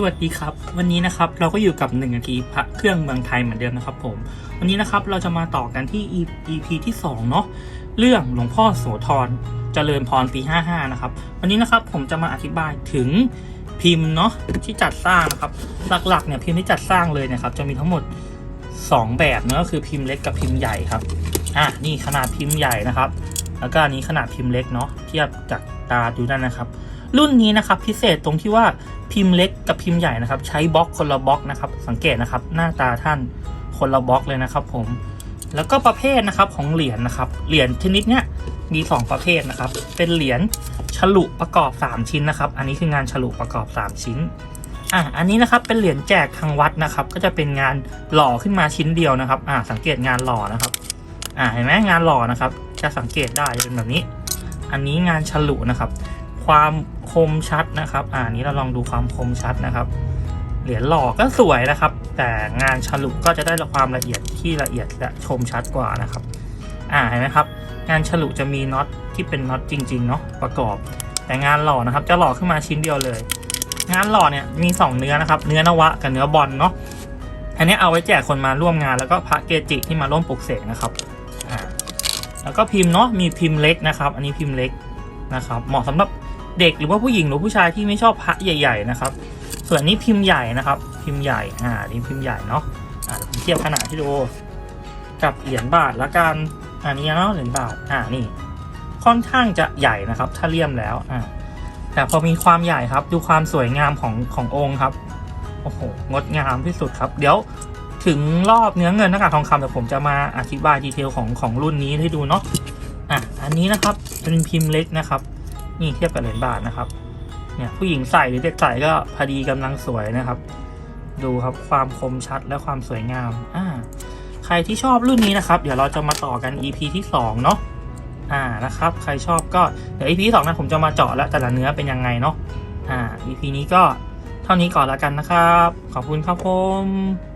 สวัสดีครับ วันนี้นะครับเราก็อยู่กับ1นาทีพระเครื่องเมืองไทยเหมือนเดิมนะครับผม วันนี้นะครับเราจะมาต่อกันที่ EP ที่2เนาะเรื่องหลวงพ่อโสธรเจริญพรปี 55 นะครับ วันนี้นะครับผมจะมาอธิบายถึงพิมพ์เนาะที่จัดสร้างนะครับหลักๆเนี่ยพิมพ์ที่จัดสร้างเลยนะครับ จะมีทั้งหมด 2 แบบเนาะก็คือพิมพ์เล็กกับพิมพ์ใหญ่ครับอะนี่ขนาดพิมพ์ใหญ่นะครับ แล้วก็อันนี้ขนาดพิมพ์เล็กเนาะเทียบจากตาดูนั่นนะครับ รุ่นนี้นะครับพิเศษตรงที่ว่าพิมพ์เล็กกับพิมพ์ใหญ่นะครับ ใช้บล็อกคนละบล็อกนะครับ สังเกตนะครับ หน้าตาท่านคนละบล็อกเลยนะครับ ผมแล้วก็ประเภทนะครับของเหรียญนะครับ เหรียญชนิดเนี้ยมี 2 ประเภทนะครับ เป็นเหรียญฉลุประกอบ 3 ชิ้นนะครับ อันนี้คืองานฉลุประกอบ 3 ชิ้นอะอันนี้นะครับเป็นเหรียญแจกทางวัดนะครับ ก็จะเป็นงานหล่อขึ้นมาชิ้นเดียวนะครับ อ่าสังเกตงานหล่อนะครับ อ่าเห็นไหมงานหล่อนะครับ จะสังเกตได้จะเป็นแบบนี้ อันนี้งานฉลุนะครับ ความคมชัดนะครับ อ่านี้เราลองดูความคมชัดนะครับ เหรียญหล่อก็สวยนะครับ แต่งานฉลุก็จะได้ความละเอียดที่ละเอียดและคมชัดกว่านะครับ อ่าเห็นไหมครับ งานฉลุจะมีน็อตที่เป็นน็อตจริง ๆ เนาะประกอบ แต่งานหล่อนะครับ จะหล่อขึ้นมาชิ้นเดียวเลย งานหล่อเนี่ยมีสองเนื้อนะครับ เนื้อนวะกับเนื้อบอลเนาะอันนี้เอาไว้แจกคนมาร่วมงานแล้วก็พระเกจิที่มาร่วมปลุกเสกนะครับ แล้วก็พิมพ์เนาะมีพิมพ์เล็กนะครับ อันนี้พิมพ์เล็กนะครับเหมาะสำหรับเด็กหรือว่าผู้หญิงหรือผู้ชายที่ไม่ชอบพระใหญ่ ๆ นะครับ ส่วนนี้พิมพ์ใหญ่นะครับ พิมพ์ใหญ่อ่านี่พิมพ์ใหญ่เนาะอ่าเดี๋ยวผมเทียบขนาดที่ดูกับเหรียญบาทละกันอันนี้เนาะเหรียญบาทอ่านี่ ค่อนข้างจะใหญ่นะครับ ถ้าเลี่ยมแล้วอ่าแต่พอมีความใหญ่ครับ ดูความสวยงามของขององค์ครับโอ้โหงดงามที่สุดครับ เดี๋ยว ถึงรอบเนื้อเงินหน้ากากทองคำเดี๋ยวผมจะมาอธิบายดีเทลของของรุ่นนี้ให้ดูเนาะอะอันนี้นะครับเป็นพิมพ์เล็กนะครับ นี่เทียบกับเหรียญบาทนะครับเนี่ยผู้หญิงใส่หรือเด็กใส่ก็พอดีกำลังสวยนะครับ ดูครับความคมชัดและความสวยงามอ่าใครที่ชอบรุ่นนี้นะครับ เดี๋ยวเราจะมาต่อกัน EP ที่สองเนาะอ่านะครับ ใครชอบก็เดี๋ยว EP ที่สองนะผมจะมาเจาะแล้วแต่ละเนื้อเป็นยังไงเนาะอ่า EP นี้ก็เท่านี้ก่อนแล้วกันนะครับ ขอบคุณครับผม